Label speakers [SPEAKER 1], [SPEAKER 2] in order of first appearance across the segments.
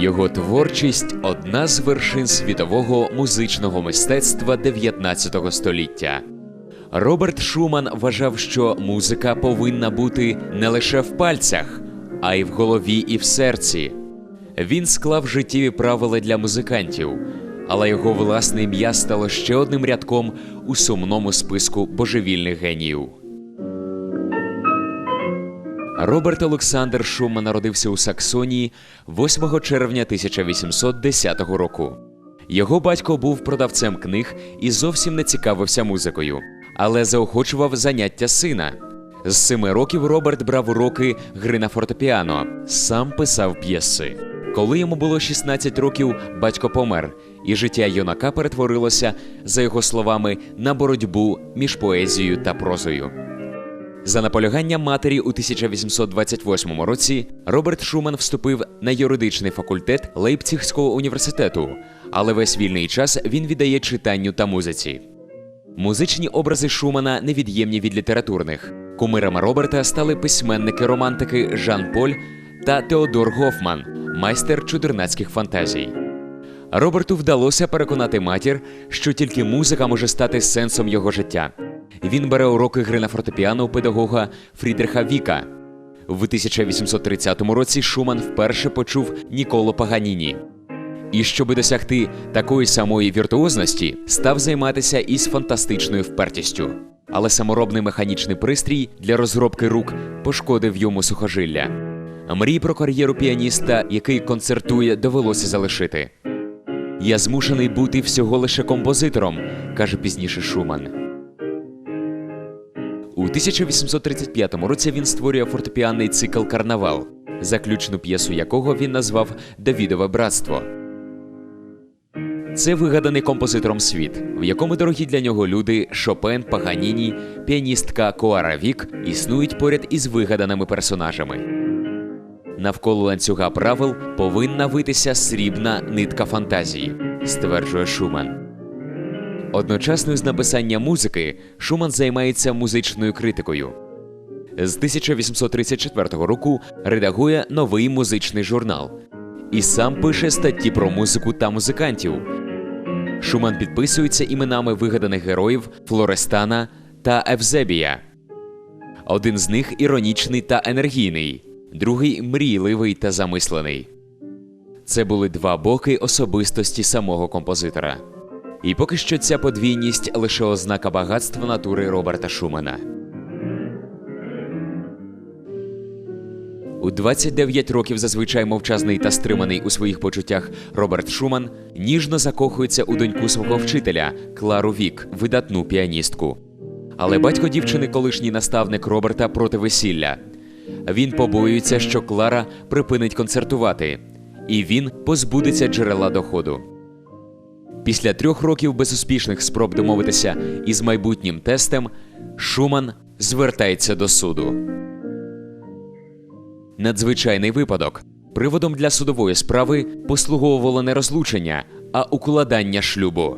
[SPEAKER 1] Його творчість одна з вершин світового музичного мистецтва 19 століття. Роберт Шуман вважав, що музика повинна бути не лише в пальцях, а й в голові і в серці. Він склав життєві правила для музикантів, але його власне ім'я стало ще одним рядком у сумному списку божевільних геніїв. Роберт Олександр Шуман народився у Саксонії 8 червня 1810 року. Його батько був продавцем книг і зовсім не цікавився музикою, але заохочував заняття сина. З семи років Роберт брав уроки гри на фортепіано, сам писав п'єси. Коли йому було 16 років, батько помер, і життя юнака перетворилося, за його словами, на боротьбу між поезією та прозою. За наполяганням матері у 1828 році Роберт Шуман вступив на юридичний факультет Лейпцигського університету, але весь вільний час він віддає читанню та музиці. Музичні образи Шумана невід'ємні від літературних. Кумирами Роберта стали письменники-романтики Жан Поль та Теодор Гофман, майстер чудернацьких фантазій. Роберту вдалося переконати матір, що тільки музика може стати сенсом його життя. Він бере уроки гри на фортепіано у педагога Фрідриха Віка. В 1830 році Шуман вперше почув Ніколо Паганіні. І щоби досягти такої самої віртуозності, став займатися із фантастичною впертістю. Але саморобний механічний пристрій для розробки рук пошкодив йому сухожилля. Мрій про кар'єру піаніста, який концертує, довелося залишити. Я змушений бути всього лише композитором, каже пізніше Шуман. У 1835 році він створює фортепіанний цикл Карнавал, заключну п'єсу якого він назвав Давідове братство. Це вигаданий композитором світ, в якому дорогі для нього люди Шопен, Паганіні, піаністка Коара Вік існують поряд із вигаданими персонажами. Навколо ланцюга правил повинна витися срібна нитка фантазії, стверджує Шуман. Одночасно з написанням музики Шуман займається музичною критикою. З 1834 року редагує новий музичний журнал і сам пише статті про музику та музикантів. Шуман підписується іменами вигаданих героїв Флорестана та Евзебія. Один з них іронічний та енергійний, другий мрійливий та замислений. Це були два боки особистості самого композитора. І поки що ця подвійність лише ознака багатства натури Роберта Шумана. У 29 років зазвичай мовчазний та стриманий у своїх почуттях Роберт Шуман ніжно закохується у доньку свого вчителя Клару Вік, видатну піаністку. Але батько дівчини, колишній наставник Роберта проти весілля. Він побоюється, що Клара припинить концертувати, і він позбудеться джерела доходу. Після трьох років безуспішних спроб домовитися із майбутнім тестем, Шуман звертається до суду. Надзвичайний випадок. Приводом для судової справи послуговувало не розлучення, а укладання шлюбу.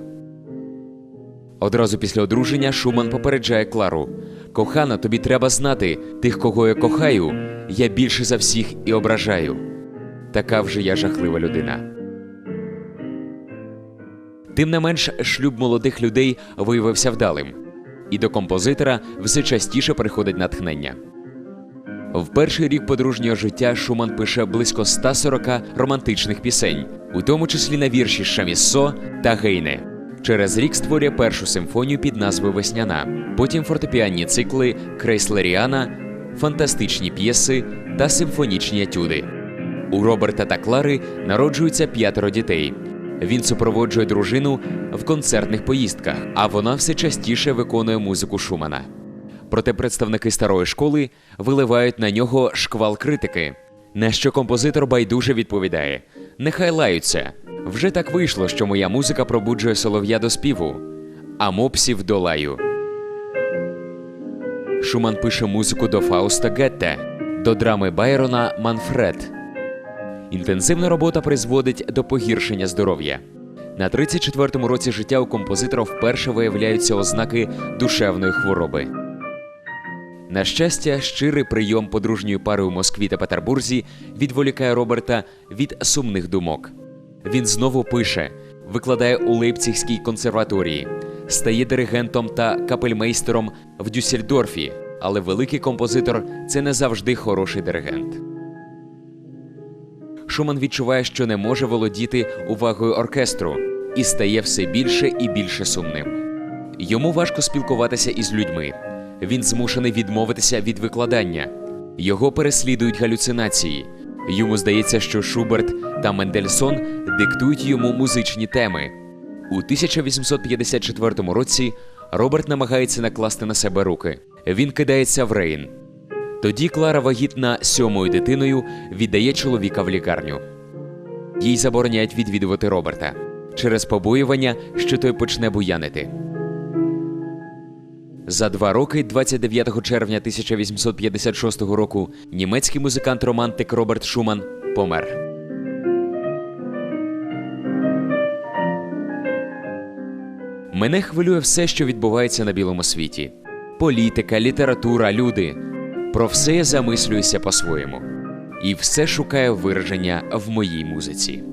[SPEAKER 1] Одразу після одруження Шуман попереджає Клару: Кохана, тобі треба знати, тих, кого я кохаю, я більше за всіх і ображаю. Така вже я жахлива людина. Тим не менш, шлюб молодих людей виявився вдалим, і до композитора все частіше приходить натхнення. В перший рік подружнього життя Шуман пише близько 140 романтичних пісень, у тому числі на вірші Шаміссо та Гейне. Через рік створює першу симфонію під назвою Весняна, потім фортепіанні цикли Крейслеріана, фантастичні п'єси та симфонічні етюди. У Роберта та Клари народжується п'ятеро дітей. Він супроводжує дружину в концертних поїздках, а вона все частіше виконує музику Шумана. Проте представники старої школи виливають на нього шквал критики. На що композитор байдуже відповідає: Нехай лаються. Вже так вийшло, що моя музика пробуджує солов'я до співу, а мопсів до лаю. Шуман пише музику до Фауста Гетте, до драми Байрона Манфред. Інтенсивна робота призводить до погіршення здоров'я. На 34-му році життя у композитора вперше виявляються ознаки душевної хвороби. На щастя, щирий прийом подружньої пари у Москві та Петербурзі відволікає Роберта від сумних думок. Він знову пише, викладає у Лейпцигській консерваторії, стає диригентом та капельмейстером в Дюссельдорфі, але великий композитор це не завжди хороший диригент. Шуман відчуває, що не може володіти увагою оркестру і стає все більше і більше сумним. Йому важко спілкуватися із людьми. Він змушений відмовитися від викладання. Його переслідують галюцинації. Йому здається, що Шуберт та Мендельсон диктують йому музичні теми. У 1854 році Роберт намагається накласти на себе руки. Він кидається в Рейн. Тоді Клара, вагітна сьомою дитиною, віддає чоловіка в лікарню. Їй забороняють відвідувати Роберта через побоювання, що той почне буянити. За два роки, 29 червня 1856 року, німецький музикант-романтик Роберт Шуман помер. Мене хвилює все, що відбувається на білому світі: політика, література, люди. Про все я замислююся по-своєму. І все шукаю вираження в моїй музиці.